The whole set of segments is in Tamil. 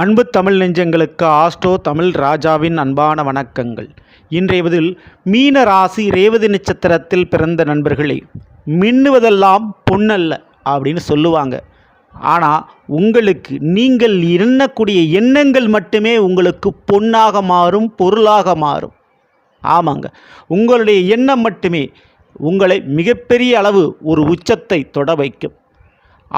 அன்பு தமிழ் நெஞ்சங்களுக்கு ஆஸ்ட்ரோ தமிழ் ராஜாவின் அன்பான வணக்கங்கள். இன்றைய பதில் மீன ராசி ரேவதி நட்சத்திரத்தில் பிறந்த நண்பர்களே மின்னுவதெல்லாம் பொன்னல்ல அப்படின்னு சொல்லுவாங்க. ஆனால் உங்களுக்கு நீங்கள் எண்ணக்கூடிய எண்ணங்கள் மட்டுமே உங்களுக்கு பொன்னாக மாறும் பொருளாக மாறும். ஆமாங்க. உங்களுடைய எண்ணம் மட்டுமே உங்களை மிகப்பெரிய அளவு ஒரு உச்சத்தை தொட வைக்கும்.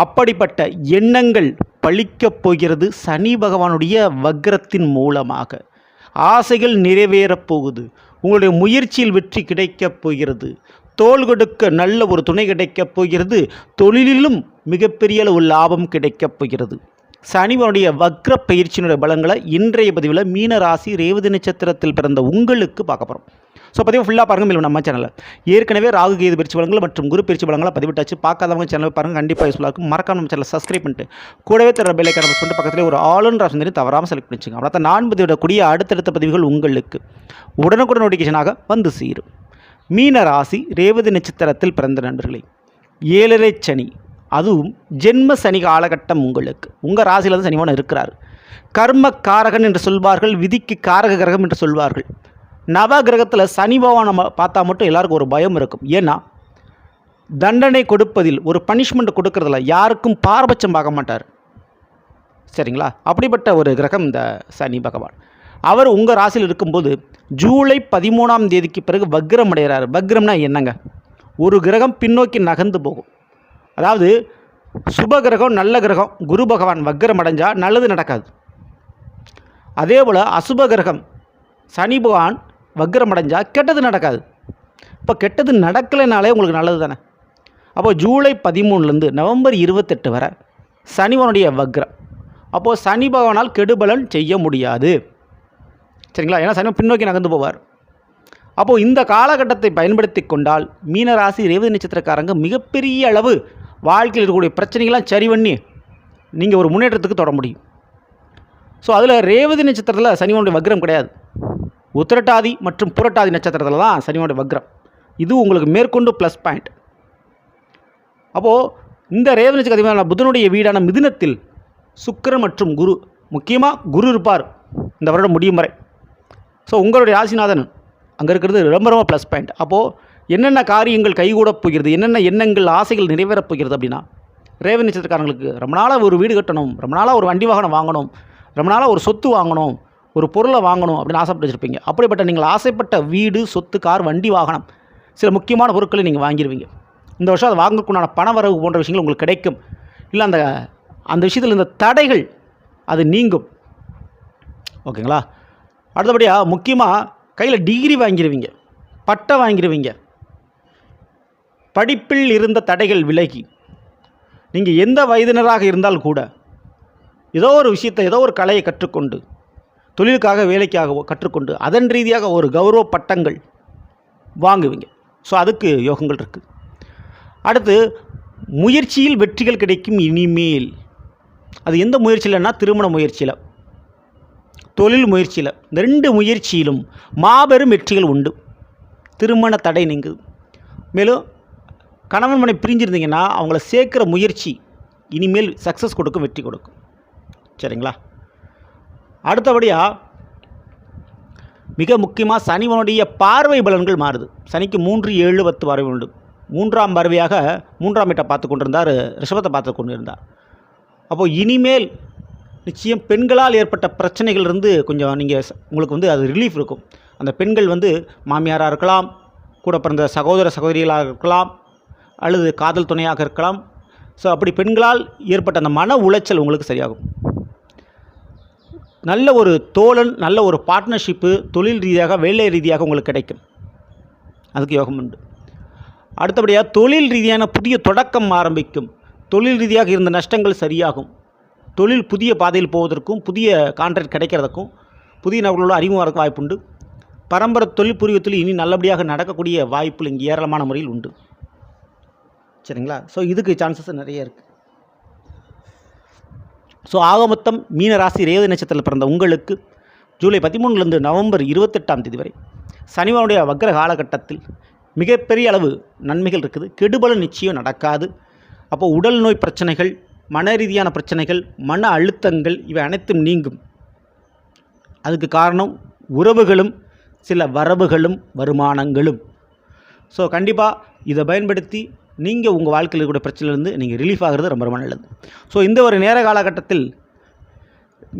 அப்படிப்பட்ட எண்ணங்கள் பழிக்கப் போகிறது சனி பகவானுடைய வக்ரத்தின் மூலமாக. ஆசைகள் நிறைவேறப் போகுது. உங்களுடைய முயற்சியில் வெற்றி கிடைக்கப் போகிறது. தோல் கொடுக்க நல்ல ஒரு துணை கிடைக்கப் போகிறது. தொழிலிலும் மிகப்பெரிய அளவு லாபம் கிடைக்கப் போகிறது. சனிவனுடைய வக்ர பயிற்சியினுடைய பலங்களை இன்றைய பதிவில் மீனராசி ரேவதி நட்சத்திரத்தில் பிறந்த உங்களுக்கு பார்க்க போகிறோம் ஸோ பதிவு ஃபுல்லாக பாருங்கள் மேலும் நம்ம சேனலில் ஏற்கனவே ராகு கேது பயிற்சி பலங்கள் மற்றும் குரு பயிற்சி பலங்களை பதிவிட்டாச்சு. பார்க்காதவங்க சேனல் பாருங்கள் கண்டிப்பாக யூஸ்ஃபுல்லாக இருக்கும். மறக்காம நம்ம சேனலை சப்ஸ்கிரைப் பண்ணிட்டு கூடவே தர பெல்லைக்கான பண்ணிட்டு பக்கத்தில் ஒரு ஆளுன்ற ஆப்ஷன் தவறாமல் செலக்ட் பண்ணிச்சுங்க. அவ்வளோ நான் பதிவிடக்கூடிய அடுத்தடுத்த பதிவுகள் உங்களுக்கு உடனுக்குடன் நோட்டிஃபிகேஷனாக வந்து சேரும். மீன ராசி ரேவதி நட்சத்திரத்தில் பிறந்த நண்பர்களே ஏழரை சனி அதுவும் ஜென்ம சனி காலகட்டம் உங்களுக்கு. உங்கள் ராசியில் தான் சனிவன் இருக்கிறார். கர்ம காரகன் என்று சொல்வார்கள் விதிக்கு காரக கிரகம் என்று சொல்வார்கள். நவ கிரகத்தில் சனி பகவானை பார்த்தா மட்டும் எல்லாருக்கும் ஒரு பயம் இருக்கும். ஏன்னா தண்டனை கொடுப்பதில் ஒரு பனிஷ்மெண்ட் கொடுக்கறதில்ல யாருக்கும் பாரபட்சம் பார்க்க மாட்டார். சரிங்களா? அப்படிப்பட்ட ஒரு கிரகம் இந்த சனி பகவான். அவர் உங்கள் ராசியில் இருக்கும்போது ஜூலை பதிமூணாம் தேதிக்கு பிறகு வக்ரம் அடைகிறார். வக்ரம்னா என்னங்க? ஒரு கிரகம் பின்னோக்கி நகர்ந்து போகும். அதாவது சுப கிரகம் நல்ல கிரகம் குரு பகவான் வக்ரம் அடைஞ்சால் நல்லது நடக்காது. அதே போல் அசுப கிரகம் சனி பகவான் வக்ரமடைஞ்சால் கெட்டது நடக்காது. இப்போ கெட்டது நடக்கலைனாலே உங்களுக்கு நல்லது தானே? அப்போது ஜூலை பதிமூணுலேருந்து நவம்பர் இருபத்தெட்டு வரை சனிவனுடைய வக்ரம். அப்போது சனி பகவானால் கெடுபலன் செய்ய முடியாது. சரிங்களா? ஏன்னா சனி பின்னோக்கி நகர்ந்து போவார். அப்போது இந்த காலகட்டத்தை பயன்படுத்தி கொண்டால் மீனராசி ரேவதி நட்சத்திரக்காரங்க மிகப்பெரிய அளவு வாழ்க்கையில் இருக்கக்கூடிய பிரச்சனைகள்லாம் சரி பண்ணி நீங்கள் ஒரு முன்னேற்றத்துக்கு தொட முடியும். ஸோ அதில் ரேவதி நட்சத்திரத்தில் சனிவனுடைய வக்ரம் கிடையாது. உத்திரட்டாதி மற்றும் புரட்டாதி நட்சத்திரத்தில் தான் சனியோட வக்ரம். இது உங்களுக்கு மேற்கொண்டு ப்ளஸ் பாயிண்ட் அப்போது இந்த ரேவனுக்கு அதிகமான புதனுடைய வீடான மிதுனத்தில் சுக்கிரன் மற்றும் குரு முக்கியமாக குரு இருப்பார். இந்த வருடம் முடியும் வரை. ஸோ உங்களுடைய ராசிநாதன் அங்கே இருக்கிறது ரொம்ப ரொம்ப ப்ளஸ் பாயிண்ட் அப்போது என்னென்ன காரியங்கள் கைகூடப் போகிறது என்னென்ன எண்ணங்கள் ஆசைகள் நிறைவேறப் போகிறது அப்படின்னா ரேவன் நட்சத்திரக்காரங்களுக்கு ரொம்ப நாளாக ஒரு வீடு கட்டணும் ரொம்ப நாளாக ஒரு வண்டி வாகனம் வாங்கணும் ரொம்ப நாளாக ஒரு சொத்து வாங்கணும் ஒரு பொருளை வாங்கணும் அப்படின்னு ஆசைப்பட்டு வச்சுருப்பீங்க. அப்படிப்பட்ட நீங்கள் ஆசைப்பட்ட வீடு சொத்து கார் வண்டி வாகனம் சில முக்கியமான பொருட்களை நீங்கள் வாங்கிடுவீங்க இந்த வருஷம் அதை வாங்கக்குண்டான பண வரவு போன்ற விஷயங்கள் உங்களுக்கு கிடைக்கும். இல்லை அந்த அந்த விஷயத்தில் இந்த தடைகள் அது நீங்கும். ஓகேங்களா? அடுத்தபடியாக முக்கியமாக கையில் டிகிரி வாங்கிடுவீங்க பட்டை வாங்கிடுவீங்க படிப்பில் இருந்த தடைகள் விலகி. நீங்கள் எந்த வயதினராக இருந்தால் கூட ஏதோ ஒரு விஷயத்தை ஏதோ ஒரு கலையை கற்றுக்கொண்டு தொழிலுக்காக வேலைக்காகவோ கற்றுக்கொண்டு அதன் ரீதியாக ஒரு கௌரவ பட்டங்கள் வாங்குவீங்க. ஸோ அதுக்கு யோகங்கள் இருக்குது அடுத்து முயற்சியில் வெற்றிகள் கிடைக்கும் இனிமேல். அது எந்த முயற்சியில்னா திருமண முயற்சியில் தொழில் முயற்சியில். இந்த ரெண்டு முயற்சியிலும் மாபெரும் வெற்றிகள் உண்டு. திருமண தடை நீங்குது. மேலும் கணவன் மனை பிரிஞ்சிருந்தீங்கன்னா அவங்கள சேர்க்குற முயற்சி இனிமேல் சக்ஸஸ் கொடுக்கும் வெற்றி கொடுக்கும். சரிங்களா? அடுத்தபடியாக மிக முக்கியமாக சனிவனுடைய பார்வை பலன்கள் மாறுது. சனிக்கு மூன்று ஏழு பத்து பார்வை உண்டு. மூன்றாம் பார்வையாக மூன்றாம் வீட்டை பார்த்து கொண்டிருந்தார் ரிஷபத்தை பார்த்து கொண்டிருந்தார். அப்போது இனிமேல் நிச்சயம் பெண்களால் ஏற்பட்ட பிரச்சனைகளிலிருந்து கொஞ்சம் நீங்கள் உங்களுக்கு வந்து அது ரிலீஃப் இருக்கும். அந்த பெண்கள் வந்து மாமியாராக இருக்கலாம் கூட பிறந்த சகோதர சகோதரிகளாக இருக்கலாம் அல்லது காதல் துணையாக இருக்கலாம். ஸோ அப்படி பெண்களால் ஏற்பட்ட அந்த மன உளைச்சல் உங்களுக்கு சரியாகும். நல்ல ஒரு தோழன் நல்ல ஒரு பார்ட்னர்ஷிப்பு தொழில் ரீதியாக வேலை ரீதியாக உங்களுக்கு கிடைக்கும். அதுக்கு யோகம் உண்டு. அடுத்தபடியாக தொழில் ரீதியான புதிய தொடக்கம் ஆரம்பிக்கும். தொழில் ரீதியாக இருந்த நஷ்டங்கள் சரியாகும். தொழில் புதிய பாதையில் போவதற்கும் புதிய கான்ட்ராக்ட் கிடைக்கிறதுக்கும் புதிய நபர்களோட அறிமுகம் வாய்ப்புண்டு. பரம்பரை தொழில் புரியத்தில் இனி நல்லபடியாக நடக்கக்கூடிய வாய்ப்புகள் இங்கே ஏராளமான முறையில் உண்டு. சரிங்களா? ஸோ இதுக்கு சான்சஸ் நிறைய இருக்குது ஸோ ஆக மொத்தம் மீன ராசி ரேவதி நட்சத்திரத்தில் பிறந்த உங்களுக்கு ஜூலை பதிமூணுலேருந்து நவம்பர் இருபத்தெட்டாம் தேதி வரை சனிவனுடைய வக்ர காலகட்டத்தில் மிகப்பெரிய அளவு நன்மைகள் இருக்குது. கெடுபல நிச்சயம் நடக்காது. அப்போ உடல் நோய் பிரச்சனைகள் மன ரீதியான பிரச்சனைகள் மன அழுத்தங்கள் இவை அனைத்தும் நீங்கும். அதுக்கு காரணம் உறவுகளும் சில வரவுகளும் வருமானங்களும். ஸோ கண்டிப்பாக இதை பயன்படுத்தி நீங்கள் உங்கள் வாழ்க்கையில் இருக்கக்கூடிய பிரச்சனையிலேருந்து நீங்கள் ரிலீஃப் ஆகிறது ரொம்ப ரொம்ப நல்லது. ஸோ இந்த ஒரு நேர காலகட்டத்தில்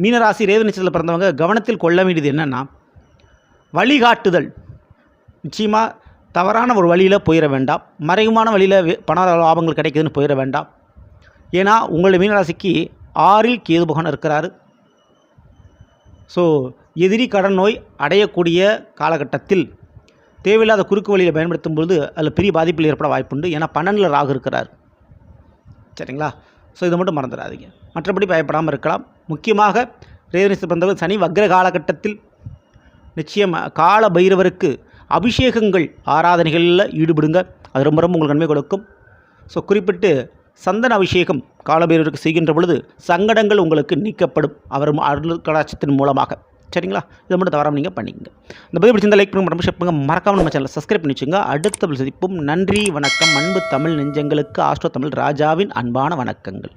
மீனராசி ரேவதி நட்சத்திரத்தில் பிறந்தவங்க கவனத்தில் கொள்ள வேண்டியது என்னென்னா வழிகாட்டுதல். நிச்சயமாக தவறான ஒரு வழியில் போயிட வேண்டாம். மறைமுகமான வழியில் பண லாபங்கள் கிடைக்குதுன்னு போயிட வேண்டாம். ஏன்னா உங்களுடைய மீனராசிக்கு ஆறில் கேது பகவான் இருக்கிறாரு. ஸோ எதிரி கடன் நோய் அடையக்கூடிய காலகட்டத்தில் தேவையில்லாத குறுக்கு வழியில் பயன்படுத்தும் பொழுது அதில் பெரிய பாதிப்பில் ஏற்பட வாய்ப்புண்டு. ஏன்னா பன்னெண்டில் ராகு இருக்கிறார். சரிங்களா? ஸோ இதை மட்டும் மறந்துடாதீங்க. மற்றபடி பயப்படாமல் இருக்கலாம். முக்கியமாக ரேதனிசு பிறந்தவர் சனி வக்ர காலகட்டத்தில் நிச்சயம் கால பைரவருக்கு அபிஷேகங்கள் ஆராதனைகளில் ஈடுபடுங்க. அது ரொம்ப ரொம்ப உங்களுக்கு நன்மை கொடுக்கும். ஸோ குறிப்பிட்டு சந்தன அபிஷேகம் காலபைரவருக்கு செய்கின்ற பொழுது சங்கடங்கள் உங்களுக்கு நீக்கப்படும். அவர் அருள் கடாட்சத்தின் மூலமாக. சரிங்களா? இதை மட்டும் தவறாமல் நீங்கள் பண்ணிக்கங்க. இந்த பதிவு பிடிச்சிருந்தா லைக் பண்ணுங்க ரொம்ப ஷேர் பண்ணுங்க. மறக்காமல் நம்ம சேனலை சப்ஸ்கிரைப் பண்ணி வச்சுங்க அடுத்த சந்திப்பும். நன்றி வணக்கம். அன்பு தமிழ் நெஞ்சங்களுக்கு ஆஸ்ட்ரோ தமிழ் ராஜாவின் அன்பான வணக்கங்கள்.